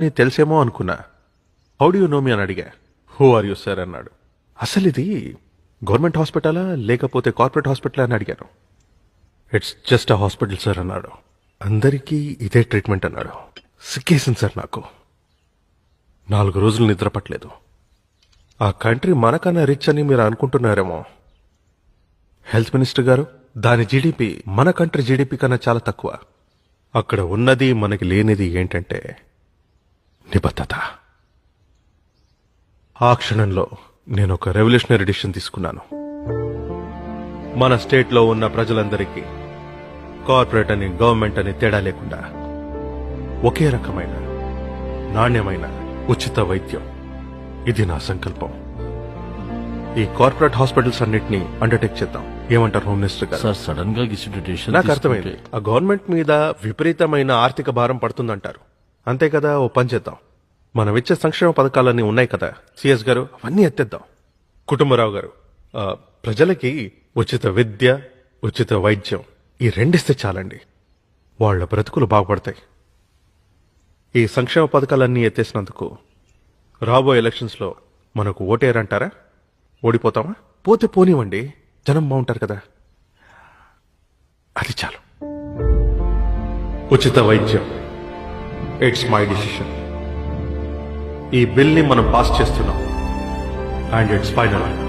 నీ తెలిసేమో అనుకున్నా. How do you know me అని అడిగా. హూ ఆర్ యూ సార్ అన్నాడు. అసలు ఇది గవర్నమెంట్ హాస్పిటలా లేకపోతే కార్పొరేట్ హాస్పిటల్ అని అడిగాను. It's just a hospital sir అన్నాడు. అందరికీ ఇదే ట్రీట్మెంట్ అన్నాడు. సిక్కేసింది సార్ నాకు. నాలుగు రోజులు నిద్రపట్లేదు ఆ కంట్రీ మనకన్నా రిచ్ అని మీరు అనుకుంటున్నారేమో. హెల్త్ మినిస్టర్ గారు దాని జీడిపి మన కంట్రీ జీడిపి కన్నా చాలా తక్కువ. అక్కడ ఉన్నది మనకి లేనిది ఏంటంటే నిబద్ధత. ఆ క్షణంలో నేను ఒక రెవల్యూషనరీ డిసిషన్ తీసుకున్నాను. మన స్టేట్లో ఉన్న ప్రజలందరికీ కార్పొరేట్ అని గవర్నమెంట్ అని తేడా లేకుండా ఒకే రకమైన నాణ్యమైన ఉచిత వైద్యం. ఇది నా సంకల్పం. ఈ కార్పొరేట్ హాస్పిటల్స్ అన్నిటినీ అండర్టేక్ చేద్దాం. ఏమంటారు హోమ్ మినిస్టర్ గారు? సార్ సడన్గా డెసిషన్ నాకు అర్థమైంది. ఆ గవర్నమెంట్ మీద విపరీతమైన ఆర్థిక భారం పడుతుందంటారు. అంతే కదా ఓ పని చేద్దాం. మనం ఇచ్చే సంక్షేమ పథకాలన్నీ ఉన్నాయి కదా? సిఎస్ గారు అవన్నీ ఎత్తేద్దాం. కుటుంబరావు గారు ప్రజలకి ఉచిత విద్య ఉచిత వైద్యం ఈ రెండిస్తే చాలండి. వాళ్ళ బ్రతుకులు బాగుపడతాయి. ఈ సంక్షేమ పథకాలన్నీ ఎత్తేసినందుకు రాబోయే ఎలక్షన్స్లో మనకు ఓటేరంటారా ఓడిపోతామా? పోతే పోనివ్వండి. జనం బాగుంటారు కదా. అది చాలు. ఉచిత వైద్యం. ఇట్స్ మై డిసిషన్ ఈ బిల్ని మనం పాస్ చేస్తున్నాం. And it's final